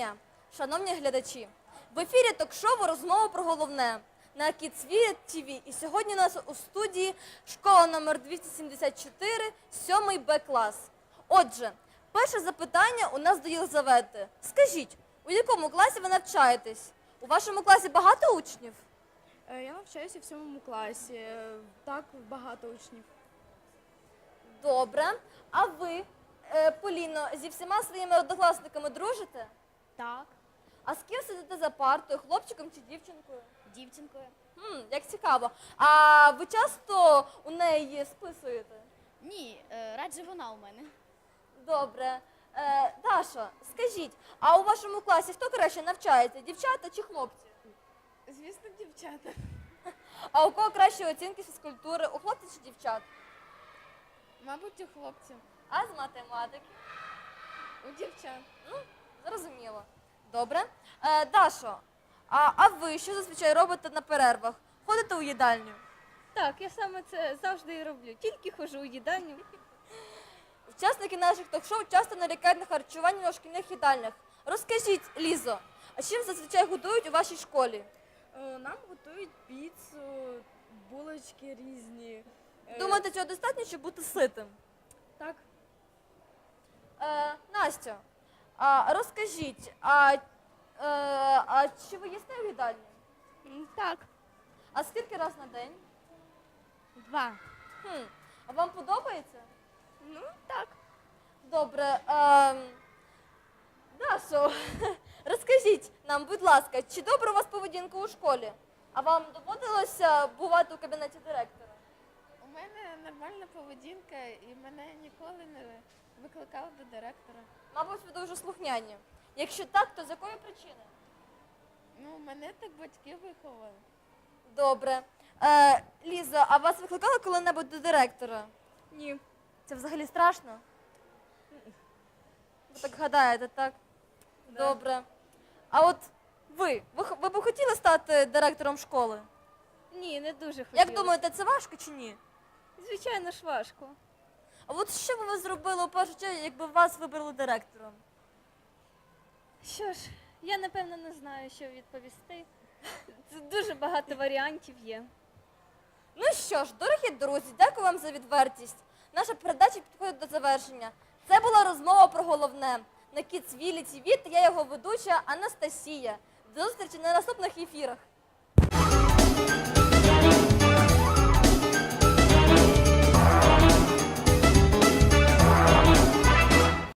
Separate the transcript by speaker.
Speaker 1: дня, шановні глядачі. В ефірі ток-шоу розмова про головне на Kidsville TV. І сьогодні у нас у студії школа номер 274, 7 Б клас. Отже, перше запитання у нас до Єлизавети. Скажіть, у якому класі ви навчаєтесь? У вашому класі багато учнів?
Speaker 2: Е, Я навчаюся в сьомому класі. Е, Так, багато учнів.
Speaker 1: Добре. А ви, е, Поліно, зі всіма своїми однокласниками дружите?
Speaker 2: Так.
Speaker 1: А з ким сидите за партою, хлопчиком чи дівчинкою?
Speaker 2: Дівчинкою.
Speaker 1: Хм, як цікаво. А ви часто у неї списуєте?
Speaker 2: Ні, е, радше вона у мене.
Speaker 1: Добре. Е, Даша, скажіть, а у вашому класі хто краще навчається, дівчата чи хлопці?
Speaker 2: Звісно, дівчата.
Speaker 1: А у кого кращі оцінки з фізкультури? У хлопців чи дівчат?
Speaker 2: Мабуть, у хлопців.
Speaker 1: А з математики?
Speaker 2: У дівчат.
Speaker 1: Ну, зрозуміло. Добре. Е, Дашо, а, а ви що зазвичай робите на перервах? Ходите у їдальню?
Speaker 3: Так, я саме це завжди і роблю. Тільки ходжу у їдальню.
Speaker 1: Учасники наших ток-шоу часто нарікають на харчування у шкільних їдальнях. Розкажіть, Лізо, а чим зазвичай годують у вашій школі?
Speaker 2: Е, Нам готують піцу, булочки різні. Е,
Speaker 1: Думаєте, цього достатньо, щоб бути ситим?
Speaker 2: Так.
Speaker 1: Е, Настя, а розкажіть, а, е, а чи ви їсте в їдальні?
Speaker 3: Так,
Speaker 1: А скільки раз на день?
Speaker 3: два.
Speaker 1: Хм, а вам подобається?
Speaker 3: Ну, так.
Speaker 1: Добре. Ем, Дашо, розкажіть нам, будь ласка, чи добра у вас поведінка у школі? А вам доводилося бувати у кабінеті директора?
Speaker 4: У мене нормальна поведінка і мене ніколи не викликали до директора.
Speaker 1: Мабуть, ви дуже слухняні. Якщо так, то з якої причини?
Speaker 4: Ну, мене так батьки виховали.
Speaker 1: Добре. Е, Ліза, а вас викликали коли-небудь до директора?
Speaker 2: Ні.
Speaker 1: Це взагалі страшно? Ви так гадаєте, так? Добре. А от ви, ви, х- ви б хотіли стати директором школи?
Speaker 3: Ні, не дуже хотіла.
Speaker 1: Як думаєте, це важко чи ні?
Speaker 3: Звичайно ж важко.
Speaker 1: А от що б ви зробили у першу чергу, якби вас вибрали директором?
Speaker 3: Що ж, я напевно не знаю, що відповісти. Це дуже багато варіантів є.
Speaker 1: Ну що ж, дорогі друзі, дякую вам за відвертість. Наша передача підходить до завершення. Це була розмова про головне на Kidsville TV та я його ведуча Анастасія. До зустрічі на наступних ефірах.